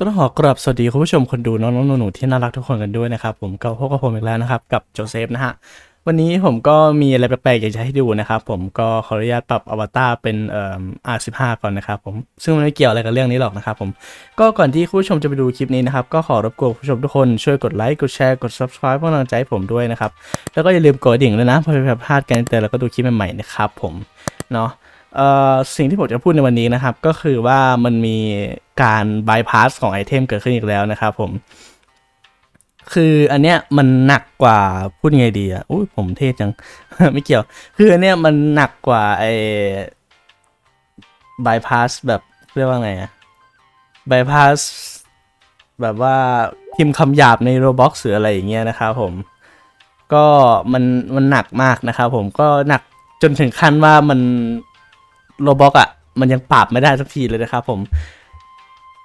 ก็ต้องขอกราบสวัสดีคุณผู้ชมคนดูน้องๆหนูๆที่น่ารักทุกคนกันด้วยนะครับ ผมก็พบกับผมอีกแล้วนะครับ กับโจเซฟนะฮะวันนี้ผมก็มีอะไรแปลกๆอยากจะให้ดูนะครับ ผมก็ขออนุญาตปรับอวตารเป็นเอ่อ R15 ก่อนนะครับผมซึ่งมันไม่เกี่ยวอะไรกับเรื่องนี้หรอกนะครับผมก็ก่อนที่คุณผู้ชมจะไปดูคลิปนี้นะครับ ก็ขอรบกวนคุณผู้ชมทุกคนช่วยกดไลค์กดแชร์กด subscribe เพื่อกำลังใจผมด้วยนะครับ แล้วก็อย่าลืมกดดิ่งด้วยนะเพื่อไม่พลาดการเตือนแล้วก็ดูคลิปใหม่ๆนะครับผมเนาะ เอ่อสิ่งที่ผมจะพูดในวันนี้นะครับ ก็คือว่ามันมีการบายพาสของไอเทมเกิดขึ้นอีกแล้วนะครับผม คืออันเนี้ยมันหนักกว่าพูดไงดีอะอุ้ยผมเท่จัง ไม่เกี่ยว คืออันเนี้ยมันหนักกว่าไอบายพาสแบบเรียกว่าไงอะบายพาสแบบว่าพิมพ์คำหยาบใน Roblox หรืออะไรอย่างเงี้ยนะครับผม ก็มันมันหนักมากนะครับผมก็หนักจนถึงขั้นว่ามัน โรบอกอะมันยังปราบไม่ได้สักทีเลยนะครับผม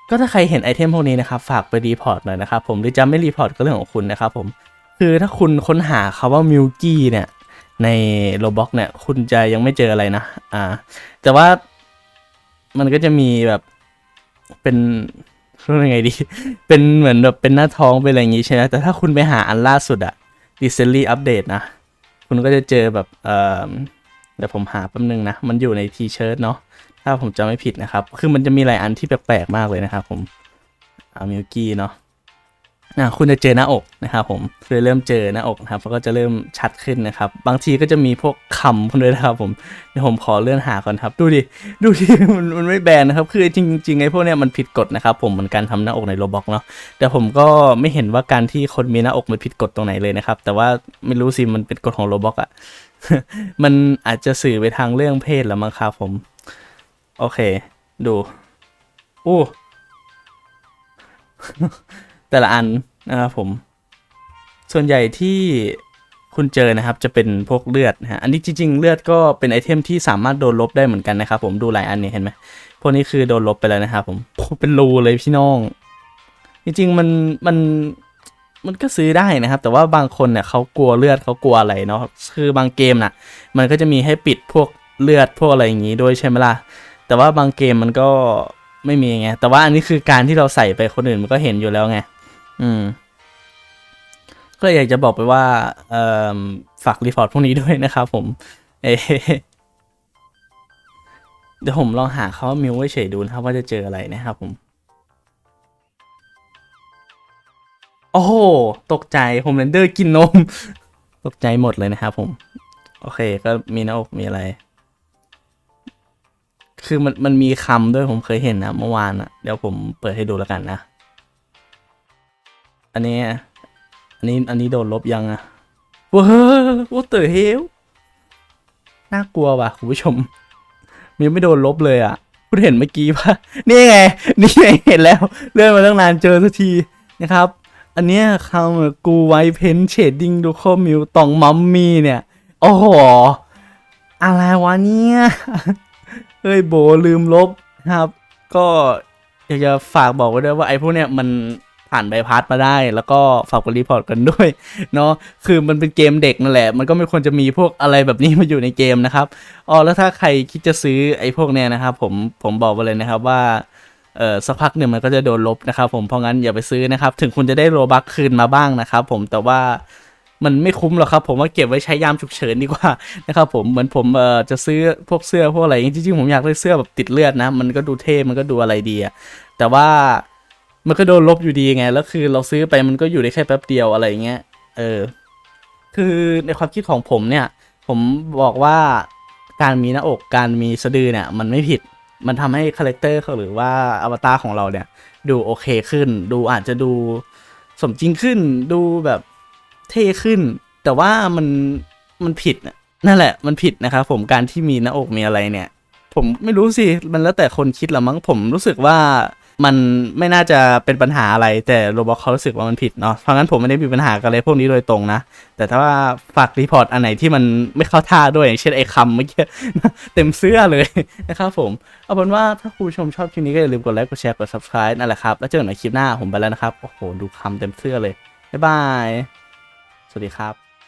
ก็ถ้าใครเห็นไอเทมพวกนี้นะครับ ฝากไปรีพอร์ตหน่อยนะครับผมหรือจะไม่รีพอร์ตก็เรื่องของคุณนะครับผมคือถ้าคุณค้นหาคาว่ามิวกี้เนี่ยในโรบอกเนี่ย คุณจะยังไม่เจออะไรนะ อ่า แต่ว่ามันก็จะมีแบบเป็นเรียกว่าไงดี เป็นเหมือนแบบเป็นหน้าท้องเป็นอะไรอย่างงี้ใช่ไหมแต่ถ้าคุณไปหาอันล่าสุดอะดิเซลลี่อัปเดตนะ คุณก็จะเจอแบบเอ่อ เดี๋ยวผมหาแป๊บนึงนะ มันอยู่ในทีเชิร์ตเนาะ ถ้าผมจำไม่ผิดนะครับ คือมันจะมีหลายอันที่แปลกๆมากเลยนะครับผมอามิวกี้เนาะนะคุณจะเจอหน้าอกนะครับผมเริ่มเจอหน้าอกนะครับก็จะเริ่มชัดขึ้นนะครับ บางทีก็จะมีพวกคำพวกนี้นะครับผมเดี๋ยวผมขอเลื่อนหาก่อนครับ ดูดิ ดูดิ มันมันไม่แบนนะครับ คือจริงๆไอ้พวกเนี้ยมันผิดกฎนะครับผมเหมือนการทำหน้าอกในโรบอกเนาะ แต่ผมก็ไม่เห็นว่าการที่คนมีหน้าอกมันผิดกฎตรงไหนเลยนะครับ แต่ว่าไม่รู้สิมันเป็นกฎของโรบอกอะ มันอาจจะสื่อไปทางเรื่องเพศแล้วมั้งครับผม โอเค ดูอู้แต่ละอันนะครับผม ส่วนใหญ่ที่คุณเจอนะครับ จะเป็นพวกเลือดนะฮะอันนี้จริง ๆ เลือดก็เป็นไอเทมที่สามารถโดนลบได้เหมือนกันนะครับ ผมดูหลายอันนี้เห็นไหมพวกนี้คือโดนลบไปแล้วนะครับผมเป็นรูเลยพี่น้อง จริง ๆ มันมัน มันก็ซื้อได้นะครับ แต่ว่าบางคนเนี่ยเขากลัวเลือดเขากลัวอะไรเนาะคือบางเกมน่ะ มันก็จะมีให้ปิดพวกเลือดพวกอะไรอย่างงี้ด้วยใช่ไหมล่ะแต่ว่าบางเกมมันก็ไม่มีไงแต่ว่าอันนี้คือการที่เราใส่ไปคนอื่นมันก็เห็นอยู่แล้วไงอืม ก็อยากจะบอกไปว่าเอ่อฝากรีพอร์ตพวกนี้ด้วยนะครับผม เอเดี๋ยวผมลองหาเขามิวไว้เฉยดูนะครับว่าจะเจออะไรนะครับผม โอ้โห ตกใจผมเรนเดอร์กินนม ตกใจหมดเลยนะครับผม โอเคก็มีหน้าอกมีอะไร คือมันมันมีคำด้วยผมเคยเห็นนะเมื่อวานอะเดี๋ยวผมเปิดให้ดูแล้วกันนะ อันนี้ อันนี้อันนี้โดนลบยังอะว้าวว่าเตอเฮลน่ากลัวว่ะคุณผู้ชมมีไม่โดนลบเลยอะคุณเห็นเมื่อกี้ปะนี่ไง นี่ไงเห็นแล้ว เลื่อนมาตั้งนานเจอสักทีนะครับ อันเนี้ยคำกูไวเพนเชดดิ้งดูข้อมิวตองมัมมี่เนี่ย โอ้โห อะไรวะเนี่ยเฮ้ยโบลืมลบนะครับ ก็อยากจะฝากบอกไว้ด้วยว่าไอ้พวกเนี้ยมันผ่านใบพัดมาได้ แล้วก็ฝากไปรีพอร์ตกันด้วยเนาะคือมันเป็นเกมเด็กนั่นแหละ มันก็ไม่ควรจะมีพวกอะไรแบบนี้มาอยู่ในเกมนะครับอ๋อแล้วถ้าใครคิดจะซื้อไอ้พวกเนี้ยนะครับผมผมบอกไปเลยนะครับว่า เออสักพักหนึ่งมันก็จะโดนลบนะครับผมเพราะงั้นอย่าไปซื้อนะครับ ถึงคุณจะได้โรบัคคืนมาบ้างนะครับผมแต่ว่ามันไม่คุ้มหรอกครับผมว่าเก็บไว้ใช้ยามฉุกเฉินดีกว่านะครับผมเหมือนผมเออจะซื้อพวกเสื้อพวกอะไรอย่างงี้จริงๆผมอยากได้เสื้อแบบติดเลือดนะ มันก็ดูเท่มันก็ดูอะไรดีอะแต่ว่ามันก็โดนลบอยู่ดีไงแล้วคือเราซื้อไปมันก็อยู่ได้แค่แป๊บเดียวอะไรเงี้ยเออ คือในความคิดของผมเนี่ย ผมบอกว่าการมีหน้าอกการมีสะดือเนี่ย มันไม่ผิด มันทำให้คาแรคเตอร์หรือว่าอวตารของเราเนี่ย ดูโอเคขึ้น ดูอาจจะดูสมจริงขึ้น ดูแบบเท่ขึ้น แต่ว่ามันมันผิดนั่นแหละมันผิดนะครับผมการที่มีหน้าอกมีอะไรเนี่ย ผมไม่รู้สิ มันแล้วแต่คนคิดละมั้งผมรู้สึกว่า มันไม่น่าจะเป็นปัญหาอะไรแต่โรบอทเขารู้สึกว่ามันผิดเนาะเพราะงั้นผมไม่ได้มีปัญหากับอะไรพวกนี้โดยตรงนะ แต่ถ้าว่าฝากรีพอร์ตอันไหนที่มันไม่เข้าท่าด้วยอย่างเช่นไอ้คำเมื่อกี้เต็มเสื้อเลยนะครับผม เอาเป็นว่าถ้าคุณผู้ชมชอบคลิปนี้ก็อย่าลืมกดไลค์กดแชร์กด subscribe นั่นแหละครับ แล้วเจอกันใหม่คลิปหน้าผมไปแล้วนะครับ โอ้โห ดูคำเต็มเสื้อเลยบ๊ายบายสวัสดีครับ